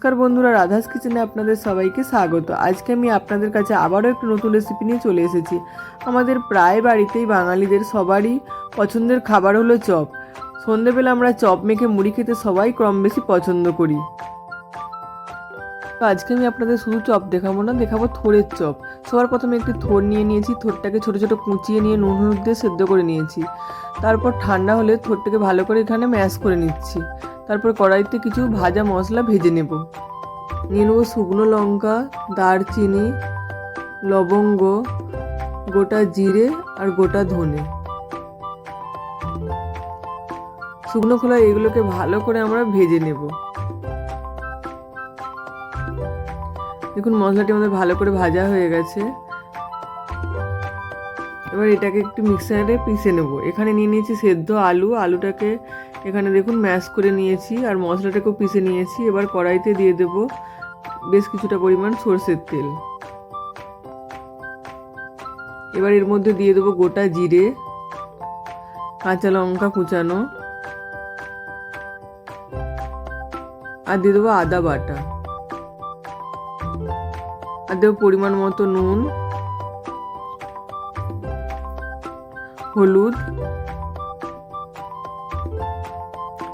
নমস্কার বন্ধুরা, রাধাস কিচেনে আপনাদের সবাইকে স্বাগত। আজকে আমি আপনাদের কাছে আবারও একটু নতুন রেসিপি নিয়ে চলে এসেছি। আমাদের প্রায় বাড়িতেই বাঙালিদের সবারই পছন্দের খাবার হলো চপ। সন্ধেবেলা আমরা চপ মেখে মুড়ি খেতে সবাই কম বেশি পছন্দ করি। তো আজকে আমি আপনাদের শুধু চপ দেখাবো না, দেখাবো থোড়ের চপ। সবার প্রথমে একটি থোড় নিয়ে নিয়েছি থোড়টাকে ছোটো ছোটো কুচিয়ে নিয়ে নুন, হলুদ দিয়ে সেদ্ধ করে নিয়েছি। তারপর ঠান্ডা হলে থোড়টাকে ভালো করে এখানে ম্যাশ করে নিচ্ছি। তারপর কড়াইতে কিছু ভাজা মশলা ভেজে নেব। নিয়ে নেব শুকনো লঙ্কা, দারচিনি, লবঙ্গ, গোটা জিরে আর গোটা ধনে। শুকনো খোলা এগুলোকে ভালো করে আমরা ভেজে নেব। দেখুন মশলাটি আমাদের ভালো করে ভাজা হয়ে গেছে। এবার এটাকে একটু মিক্সারে পিষে নেব। এখানে নিয়ে নিয়েছি সেদ্ধ আলু। আলুটাকে এখানে দেখুন ম্যাশ করে নিয়েছি আর মশলাটাকেও পিষে নিয়েছি। এবার কড়াইতে দিয়ে দেব বেশ কিছুটা পরিমাণ সর্ষের তেল। এবার এর মধ্যে দিয়ে দেবো গোটা জিরে, কাঁচা লঙ্কা কুচানো আর দিয়ে দেবো আদা বাটা। আর দেবো পরিমাণ মতো নুন, হলুদ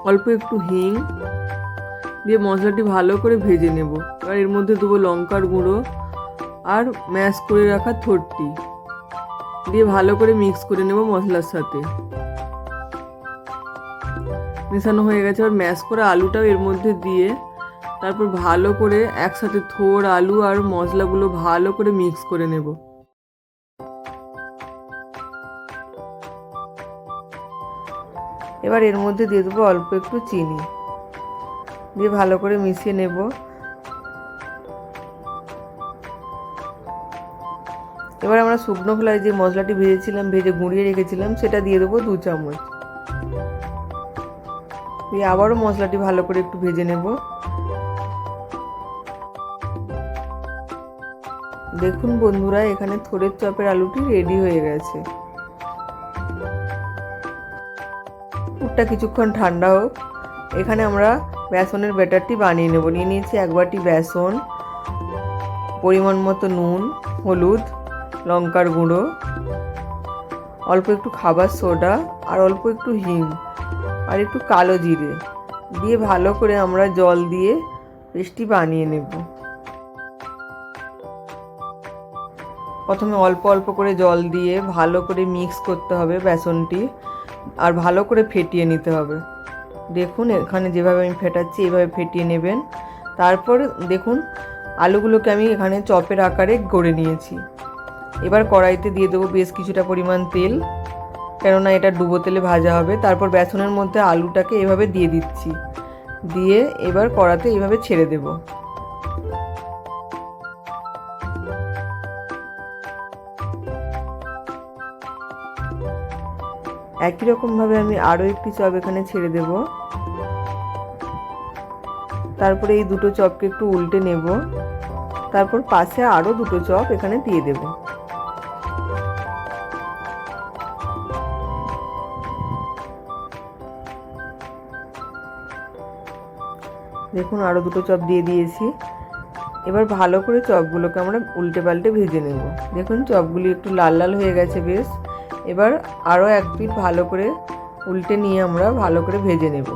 অল্প একটু হিং দিয়ে মশলাটি ভালো করে ভেজে নেব। এবার এর মধ্যে দেবো লঙ্কার গুঁড়ো আর ম্যাশ করে রাখা থোড়টি দিয়ে ভালো করে মিক্স করে নেব মশলার সাথে। মেশানো হয়ে গেছে। আর ম্যাশ করে আলুটাও এর মধ্যে দিয়ে তারপর ভালো করে একসাথে থোর, আলু আর মশলাগুলো ভালো করে মিক্স করে নেব। এবার এর মধ্যে দিয়ে দেবো অল্প একটু চিনি। দিয়ে ভালো করে মিশিয়ে নেব। এবার আমরা শুকনো খোলায় যে মশলাটি ভেজেছিলাম, ভেজে গুঁড়িয়ে রেখেছিলাম, সেটা দিয়ে দেবো দু চামচ। দিয়ে আবারও মশলাটি ভালো করে একটু ভেজে নেব। দেখুন বন্ধুরা, এখানে থোড়ের চপের আলুটি রেডি হয়ে গেছে। পুরটা কিছুক্ষণ ঠান্ডা হোক, এখানে আমরা বেসনের ব্যাটারটি বানিয়ে নেব। নিয়ে নিয়েছি এক বাটি বেসন, পরিমাণ মতো নুন, হলুদ, লঙ্কার গুঁড়ো, অল্প একটু খাবার সোডা আর অল্প একটু হিং আর একটু কালো জিরে। দিয়ে ভালো করে আমরা জল দিয়ে পেস্টটি বানিয়ে নেব। প্রথমে অল্প অল্প করে জল দিয়ে ভালো করে মিক্স করতে হবে বেসনটি। আর ভালো করে ফেটিয়ে নিতে হবে। দেখুন, এখানে যেভাবে আমি ফেটাচ্ছি, এভাবে ফেটিয়ে নেবেন। তারপর দেখুন, আলুগুলোকে আমি এখানে চপের আকারে গড়ে নিয়েছি। এবার কড়াইতে দিয়ে দেবো বেশ কিছুটা পরিমাণ তেল, কেননা এটা ডুবো তেলে ভাজা হবে। তারপর বেসনের মধ্যে আলুটাকে এভাবে দিয়ে দিচ্ছি। দিয়ে এবার কড়াতে এইভাবে ছেড়ে দেবো। একই রকমভাবে আমি আরও একটি চপ এখানে ছেড়ে দেব। তারপরে এই দুটো চপকে একটু উল্টে নেব। তারপর পাশে আরও দুটো চপ এখানে দিয়ে দেব। দেখুন, আরও দুটো চপ দিয়ে দিয়েছি। এবার ভালো করে চপগুলোকে আমরা উল্টে পাল্টে ভেজে নেব। দেখুন, চপগুলি একটু লাল লাল হয়ে গেছে বেশ। এবার আরও এক পিঠ ভালো করে উল্টে নিয়ে আমরা ভালো করে ভেজে নেব।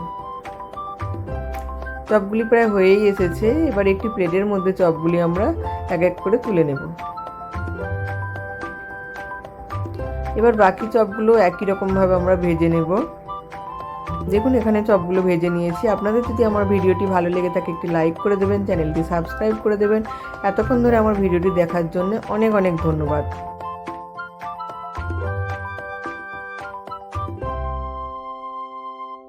চপগুলি প্রায় হয়েই এসেছে, এবার একটি প্লেটের মধ্যে চপগুলি আমরা এক এক করে তুলে নেব। এবার বাকি চপগুলো একই রকমভাবে আমরা ভেজে নেব। দেখুন, এখানে চপগুলো ভেজে নিয়েছি। আপনাদের যদি আমার ভিডিওটি ভালো লেগে থাকে, একটি লাইক করে দেবেন, চ্যানেলটি সাবস্ক্রাইব করে দেবেন। এতক্ষণ ধরে আমার ভিডিওটি দেখার জন্য অনেক অনেক ধন্যবাদ।